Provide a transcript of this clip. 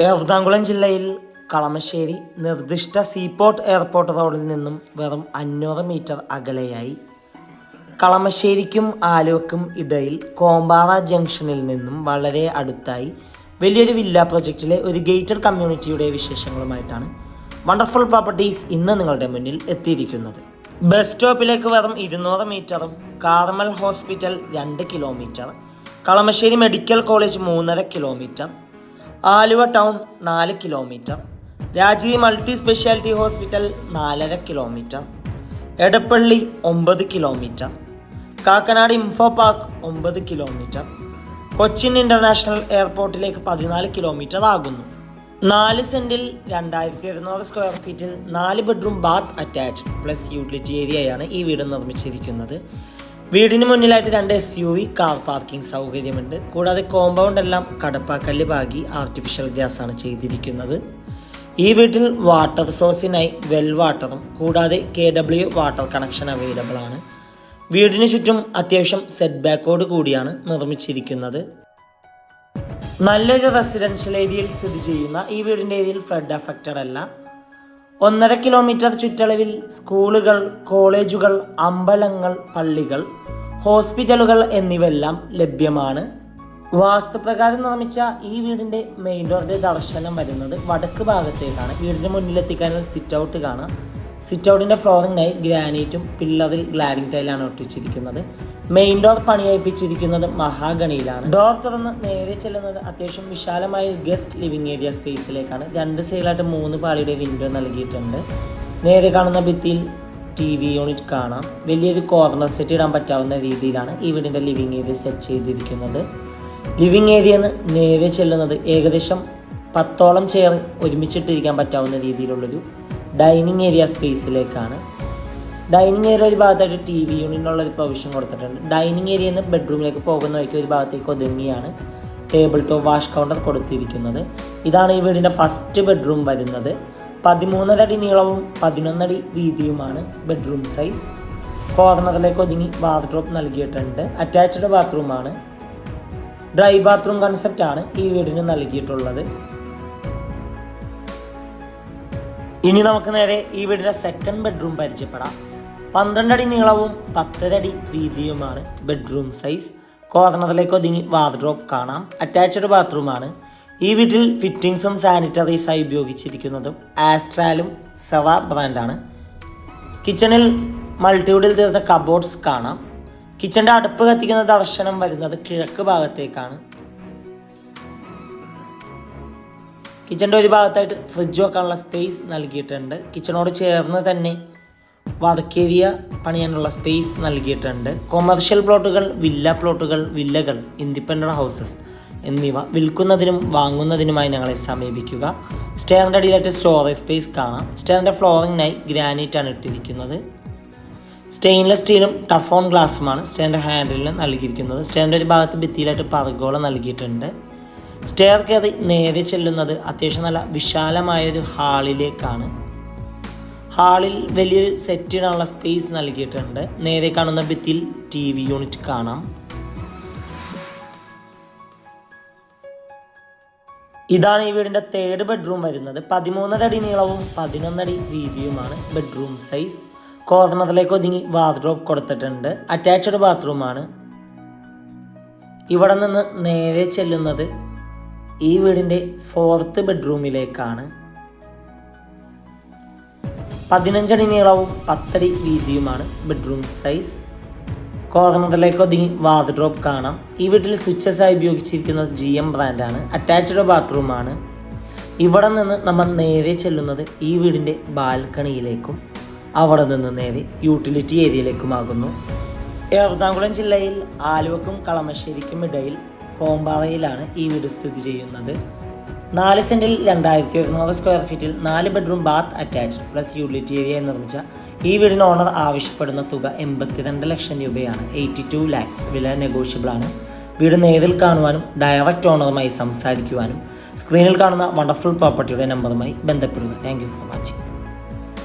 എറണാകുളം ജില്ലയിൽ കളമശ്ശേരി നിർദ്ദിഷ്ട seaport airport റോഡിൽ നിന്നും വെറും അഞ്ഞൂറ് മീറ്റർ അകലെയായി. കളമശ്ശേരിക്കും ആലുവക്കും ഇടയിൽ കോമ്പാറ ജംഗ്ഷനിൽ നിന്നും വളരെ അടുത്തായി വലിയൊരു വില്ല പ്രൊജക്റ്റിലെ ഒരു ഗേറ്റഡ് കമ്മ്യൂണിറ്റിയുടെ വിശേഷങ്ങളുമായിട്ടാണ് വണ്ടർഫുൾ പ്രോപ്പർട്ടീസ് ഇന്ന് നിങ്ങളുടെ മുന്നിൽ എത്തിയിരിക്കുന്നത്. ബസ് സ്റ്റോപ്പിലേക്ക് വെറും ഇരുന്നൂറ് മീറ്ററും കാർമൽ ഹോസ്പിറ്റൽ രണ്ട് കിലോമീറ്റർ കളമശ്ശേരി മെഡിക്കൽ കോളേജ് മൂന്നര കിലോമീറ്റർ ആലുവ ടൗൺ നാല് kilometre. Rajiv multi speciality hospital നാലര കിലോമീറ്റർ. എടപ്പള്ളി ഒമ്പത് കിലോമീറ്റർ. കാക്കനാട് ഇൻഫോ പാർക്ക് ഒമ്പത് കിലോമീറ്റർ. കൊച്ചിൻ ഇന്റർനാഷണൽ എയർപോർട്ടിലേക്ക് പതിനാല് കിലോമീറ്റർ ആകുന്നു. നാല് സെന്റിൽ രണ്ടായിരത്തി ഇരുന്നൂറ് സ്ക്വയർ ഫീറ്റിൽ നാല് bedroom bath attached plus utility ഏരിയയാണ് ഈ വീട് നിർമ്മിച്ചിരിക്കുന്നത്. വീടിന് മുന്നിലായിട്ട് രണ്ട് S U V car parking സൗകര്യമുണ്ട്. കൂടാതെ കോമ്പൗണ്ട് എല്ലാം കടപ്പാക്കല്ല് പാകി ആർട്ടിഫിഷ്യൽ ഗ്യാസ് ആണ് ചെയ്തിരിക്കുന്നത്. ഈ വീട്ടിൽ വാട്ടർ സോഴ്സിനായി വെൽ വാട്ടറും കൂടാതെ K W water connection available ആണ്. വീടിന് ചുറ്റും അത്യാവശ്യം സെറ്റ് ബാക്കോട് കൂടിയാണ് നിർമ്മിച്ചിരിക്കുന്നത്. നല്ലൊരു റെസിഡൻഷ്യൽ ഏരിയയിൽ സ്ഥിതി ചെയ്യുന്ന ഈ വീടിന്റെ ഏരിയയിൽ ഫ്ലഡ് അഫക്റ്റഡ് അല്ല. ഒന്നര കിലോമീറ്റർ ചുറ്റളവിൽ സ്കൂളുകൾ കോളേജുകൾ അമ്പലങ്ങൾ പള്ളികൾ ഹോസ്പിറ്റലുകൾ എന്നിവയെല്ലാം ലഭ്യമാണ്. വാസ്തുപ്രകാരം നിർമ്മിച്ച ഈ വീടിന്റെ മെയിൻ ഡോറിന്റെ ദർശനം വരുന്നത് വടക്ക് ഭാഗത്തേക്കാണ്. വീടിന്റെ മുന്നിലെത്തിക്കാനുള്ള സിറ്റ് ഔട്ട് കാണാം. സിറ്റ് ഔട്ടിന്റെ ഫ്ലോറിങ്ങിനായി ഗ്രാനൈറ്റും പില്ലറിൽ ഗ്ലാഡിംഗ് ടൈലാണ് ഒട്ടിച്ചിരിക്കുന്നത്. മെയിൻ ഡോർ പണിയപ്പിച്ചിരിക്കുന്നത് മഹാഗണിയിലാണ്. ഡോർ തുറന്ന് നേരെ ചെല്ലുന്നത് അത്യാവശ്യം വിശാലമായ ഗസ്റ്റ് ലിവിംഗ് ഏരിയ സ്പേസിലേക്കാണ് രണ്ട് സൈഡിലായിട്ട് മൂന്ന് പാളിയുടെ വിൻഡോ നൽകിയിട്ടുണ്ട്. നേരെ കാണുന്ന ഭിത്തിയിൽ ടി വി യൂണിറ്റ് കാണാം. വലിയൊരു കോർണർ സെറ്റ് ഇടാൻ പറ്റാവുന്ന രീതിയിലാണ് ഈ വീടിന്റെ ലിവിംഗ് ഏരിയ സെറ്റ് ചെയ്തിരിക്കുന്നത്. ലിവിംഗ് ഏരിയന്ന് നേരെ ചെല്ലുന്നത് ഏകദേശം പത്തോളം ചെയർ ഒരുമിച്ചിട്ടിരിക്കാൻ പറ്റാവുന്ന രീതിയിലുള്ളൊരു ഡൈനിങ് ഏരിയ സ്പേസിലേക്കാണ്. ഡൈനിങ് ഏരിയ ഒരു ഭാഗത്തായിട്ട് ടി വി യൂണിറ്റിനുള്ള ഒരു പ്രൊവിഷൻ കൊടുത്തിട്ടുണ്ട്. ഡൈനിങ് ഏരിയയിൽ നിന്ന് ബെഡ്റൂമിലേക്ക് പോകുന്ന വഴിക്ക് ഒരു ഭാഗത്തേക്ക് ഒതുങ്ങിയാണ് ടേബിൾ ടോപ്പ് വാഷ് കൗണ്ടർ കൊടുത്തിരിക്കുന്നത്. ഇതാണ് ഈ വീടിന്റെ ഫസ്റ്റ് ബെഡ്റൂം വരുന്നത്. പതിമൂന്നര അടി നീളവും പതിനൊന്നടി വീതിയുമാണ് ബെഡ്റൂം സൈസ്. കോർണറിലേക്ക് ഒതുങ്ങി ബാത്റൂം നൽകിയിട്ടുണ്ട്. അറ്റാച്ച്ഡ് ബാത്റൂമാണ്. ഡ്രൈ ബാത്റൂം കൺസെപ്റ്റാണ് ഈ വീടിന് നൽകിയിട്ടുള്ളത്. ഇനി നമുക്ക് നേരെ ഈ വീടിന്റെ സെക്കൻഡ് ബെഡ്റൂം പരിചയപ്പെടാം. പന്ത്രണ്ടടി നീളവും പത്തരടി വീതിയുമാണ് ബെഡ്റൂം സൈസ് കോർണറിലേക്ക് ഒതുങ്ങി വാർഡ്രോപ്പ് കാണാം. അറ്റാച്ച്ഡ് ബാത്റൂമാണ് ഈ വീട്ടിൽ ഫിറ്റിംഗ്സും സാനിറ്ററീസായി ഉപയോഗിച്ചിരിക്കുന്നതും ആസ്ട്രാലും സെവ ബ്രാൻഡാണ് കിച്ചണിൽ മൾട്ടിവുഡിൽ തീർത്ത കബോർഡ്സ് കാണാം. കിച്ചന്റെ അടുപ്പ് കത്തിക്കുന്ന ദർശനം വരുന്നത് കിഴക്ക് ഭാഗത്തേക്കാണ്. കിച്ചന്റെ ഒരു ഭാഗത്തായിട്ട് ഫ്രിഡ്ജ് വെക്കാനുള്ള സ്പേസ് നൽകിയിട്ടുണ്ട്. കിച്ചണോട് ചേർന്ന് തന്നെ വടക്കേരിയ പണിയാനുള്ള സ്പേസ് നൽകിയിട്ടുണ്ട്. കൊമേർഷ്യൽ പ്ലോട്ടുകൾ വില്ല പ്ലോട്ടുകൾ വില്ലകൾ ഇൻഡിപെൻഡന്റ് ഹൗസസ് എന്നിവ വിൽക്കുന്നതിനും വാങ്ങുന്നതിനുമായി ഞങ്ങളെ സമീപിക്കുക. സ്റ്റെയറിന്റെ അടിയിലായിട്ട് സ്റ്റോറേജ് സ്പേസ് കാണാം. സ്റ്റെയറിന്റെ ഫ്ലോറിങ്ങിനായി ഗ്രാനൈറ്റ് ആണ് ഇട്ടിരിക്കുന്നത്. സ്റ്റെയിൻലെസ് സ്റ്റീലും ടഫോൺ ഗ്ലാസ്സുമാണ് സ്റ്റെയറിന്റെ ഹാൻഡിലിന് നൽകിയിരിക്കുന്നത്. സ്റ്റെയറിന്റെ ഒരു ഭാഗത്ത് ഭിത്തിയിലായിട്ട് പറഗോളം നൽകിയിട്ടുണ്ട്. സ്റ്റെയർ കയറി നേരെ ചെല്ലുന്നത് അത്യാവശ്യം നല്ല വിശാലമായൊരു ഹാളിലേക്കാണ്. ഹാളിൽ വലിയൊരു സെറ്റിനുള്ള സ്പേസ് നൽകിയിട്ടുണ്ട്. നേരെ കാണുന്ന ഭിത്തിയിൽ ടി വി യൂണിറ്റ് കാണാം. ഇതാണ് ഈ വീടിന്റെ തേർഡ് ബെഡ്റൂം വരുന്നത്. പതിമൂന്നര അടി നീളവും പതിനൊന്നടി വീതിയുമാണ് ബെഡ്റൂം സൈസ് കോർണറിലേക്ക് ഒതുങ്ങി വാർഡ്രോബ് കൊടുത്തിട്ടുണ്ട്. അറ്റാച്ച്ഡ് ബാത്റൂമാണ് ഇവിടെ നിന്ന് നേരെ ചെല്ലുന്നത് ഈ വീടിന്റെ ഫോർത്ത് ബെഡ്റൂമിലേക്കാണ് പതിനഞ്ചടി നീളവും പത്തടി വീതിയുമാണ് ബെഡ്റൂം സൈസ് കോർണറിലേക്ക് ഒതുങ്ങി വാർഡ്രോപ്പ് കാണാം. ഈ വീട്ടിൽ സ്വിച്ചസ് ആയി ഉപയോഗിച്ചിരിക്കുന്നത് ജി എം ബ്രാൻഡാണ് അറ്റാച്ച്ഡ് ബാത്റൂമാണ് ഇവിടെ നിന്ന് നമ്മൾ നേരെ ചെല്ലുന്നത് ഈ വീടിന്റെ ബാൽക്കണിയിലേക്കും അവിടെ നിന്ന് നേരെ യൂട്ടിലിറ്റി ഏരിയയിലേക്കുമാകുന്നു എറണാകുളം ജില്ലയിൽ ആലുവക്കും കളമശ്ശേരിക്കും ഇടയിൽ കോമ്പാറയിലാണ് ഈ വീട് സ്ഥിതി ചെയ്യുന്നത്. നാല് സെന്റിൽ രണ്ടായിരത്തി ഒരുന്നൂറ് സ്ക്വയർ ഫീറ്റിൽ നാല് bedroom bath attached plus utility area നിർമ്മിച്ച ഈ വീടിന് ഓണർ ആവശ്യപ്പെടുന്ന തുക എൺപത്തിരണ്ട് ലക്ഷം രൂപയാണ്. എയ്റ്റി ടു ലാക്സ് വില നെഗോഷ്യബിൾ ആണ്. വീട് നേരിൽ കാണുവാനും ഡയറക്റ്റ് ഓണറുമായി സംസാരിക്കുവാനും സ്ക്രീനിൽ കാണുന്ന വണ്ടർഫുൾ പ്രോപ്പർട്ടിയുടെ നമ്പറുമായി ബന്ധപ്പെടുക. Thank you for watching.